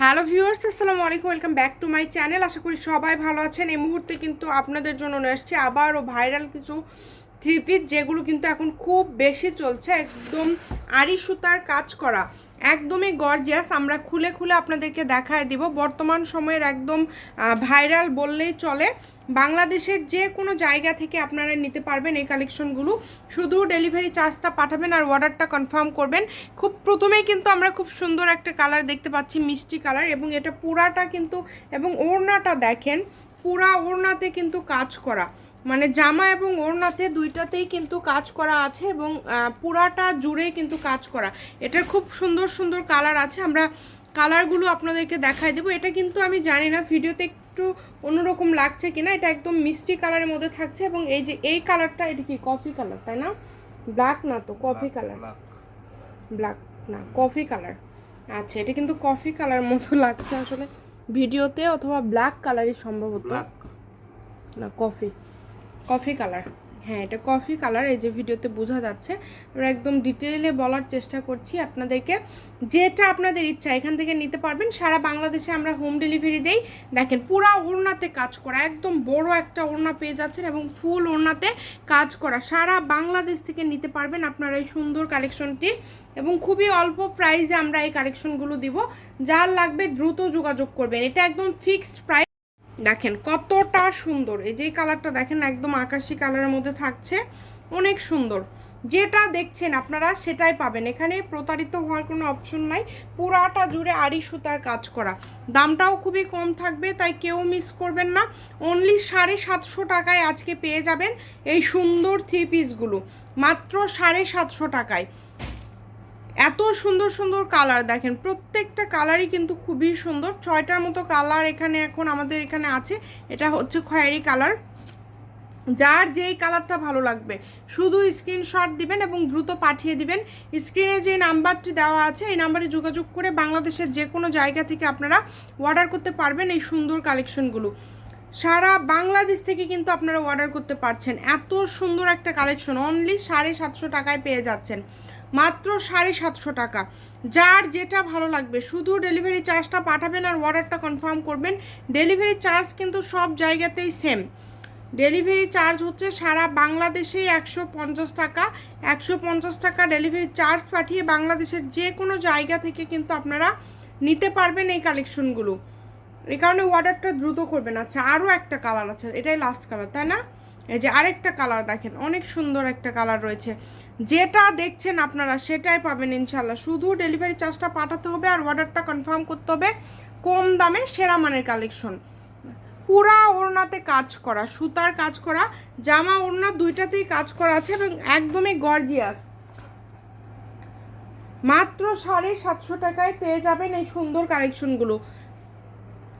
Hello viewers, আসসালামু আলাইকুম, welcome back to my channel. আশা করি সবাই ভালো আছেন। এই মুহূর্তে কিন্তু আপনাদের জন্য নিয়ে আসছে আবারও ভাইরাল কিছু থ্রি পিস, যেগুলো কিন্তু এখন খুব বেশি চলছে, একদম আড়ি সুতার কাজ করা। একদমই গর্জিয়াস আমরা খুলে খুলে আপনাদেরকে দেখায় দিব। বর্তমান সময়ের একদম ভাইরাল বললেই চলে। বাংলাদেশের যে কোনো জায়গা থেকে আপনারা নিতে পারবেন এই কালেকশনগুলো শুধু ডেলিভারি চার্জটা পাঠাবেন আর অর্ডারটা কনফার্ম করবেন। খুব প্রথমেই কিন্তু আমরা খুব সুন্দর একটা কালার দেখতে পাচ্ছি, মিষ্টি কালার এবং এটা পুরাটা কিন্তু, এবং ওড়নাটা দেখেন পুরা ওড়নাতে কিন্তু কাজ করা। মানে জামা এবং ওড়নাতে দুইটাতেই কিন্তু কাজ করা আছে এবং পুরাটা জুড়েই কিন্তু কাজ করা। এটার খুব সুন্দর সুন্দর কালার আছে। আমরা কালারগুলো আপনাদেরকে দেখাই দেবো। এটা কিন্তু আমি জানি না ভিডিওতে একটু অন্যরকম লাগছে কিনা। এটা একদম মিষ্টি কালারের মধ্যে থাকছে এবং এই যে এই কালারটা এটা কি কফি কালার তাই না? ব্ল্যাক না তো কফি কালার। ব্ল্যাক না কফি কালার। আচ্ছা এটা কিন্তু কফি কালার মতো লাগছে আসলে। ভিডিওতে অথবা ব্ল্যাক কালারই সম্ভবত না কফি কফি কালার হ্যাঁ এটা কফি কালার এই যে ভিডিওতে বোঝা যাচ্ছে। আমরা একদম ডিটেইলে বলার চেষ্টা করছি আপনাদেরকে। যেটা আপনাদের ইচ্ছা, এখান থেকে নিতে পারবেন। সারা বাংলাদেশে আমরা হোম ডেলিভারি দেই। দেখেন, পুরা ওড়নাতে কাজ করা, একদম বড় একটা ওড়না পেয়ে যাচ্ছেন এবং ফুল ওড়নাতে কাজ করা। সারা বাংলাদেশ থেকে নিতে পারবেন আপনারা এই সুন্দর কালেকশনটি এবং খুবই অল্প প্রাইসে আমরা এই কালেকশনগুলো দিব। যার লাগবে দ্রুত যোগাযোগ করবেন। এটা একদম ফিক্সড প্রাইস দেখেন কতটা সুন্দর। এই যে কালারটা দেখেন, একদম আকাশি কালারের মধ্যে থাকছে। অনেক সুন্দর। যেটা দেখছেন আপনারা সেটাই পাবেন। এখানে প্রতারিত হওয়ার কোনো অপশন নাই। পুরাটা জুড়ে আড়ি সুতার কাজ করা। দামটাও খুবই কম থাকবে, তাই কেউ মিস করবেন না। অনলি সাড়ে সাতশো টাকায় আজকে পেয়ে যাবেন এই সুন্দর থ্রি পিসগুলো মাত্র সাড়ে সাতশো টাকায়। এত সুন্দর সুন্দর কালার দেখেন। প্রত্যেকটা কালারই কিন্তু খুবই সুন্দর। ছয়টার মতো কালার এখানে এখন আমাদের এখানে আছে। এটা হচ্ছে খয়েরি কালার যার যেই কালারটা ভালো লাগবে, শুধু স্ক্রিনশট দিবেন এবং দ্রুত পাঠিয়ে দিবেন। স্ক্রিনে যে নাম্বারটি দেওয়া আছে, এই নাম্বারে যোগাযোগ করে বাংলাদেশের যে কোনো জায়গা থেকে আপনারা অর্ডার করতে পারবেন এই সুন্দর কালেকশনগুলো সারা বাংলাদেশ থেকে কিন্তু আপনারা অর্ডার করতে পারছেন। এত সুন্দর একটা কালেকশন অনলি সাড়ে সাতশো টাকায় পেয়ে যাচ্ছেন। মাত্র সাড়ে সাতশো টাকা। যার যেটা ভালো লাগবে, শুধু ডেলিভারি চার্জটা পাঠাবেন আর অর্ডারটা কনফার্ম করবেন। ডেলিভারি চার্জ কিন্তু সব জায়গাতেই সেম ডেলিভারি চার্জ হচ্ছে সারা বাংলাদেশেই একশো পঞ্চাশ টাকা। একশো পঞ্চাশ টাকা ডেলিভারি চার্জ পাঠিয়ে বাংলাদেশের যে কোনো জায়গা থেকে কিন্তু আপনারা নিতে পারবেন এই কালেকশনগুলো এই কারণে অর্ডারটা দ্রুত করবেন। আচ্ছা আরও একটা কালার আছে, এটাই লাস্ট কালার তাই না? এই যে আরেকটা কালার দেখেন, অনেক সুন্দর একটা কালার রয়েছে। যেটা দেখছেন আপনারা সেটাই পাবেন ইনশাল্লাহ শুধু ডেলিভারি চার্জটা পাঠাতে হবে আর অর্ডারটা কনফার্ম করতে হবে কম দামে সেরা মানের কালেকশন পুরা ওড়নাতে কাজ করা, সুতার কাজ করা, জামা ওড়না দুইটাতেই কাজ করা আছে এবং একদমই গর্জিয়াস মাত্র সাড়ে সাতশো টাকায় পেয়ে যাবেন এই সুন্দর কালেকশনগুলো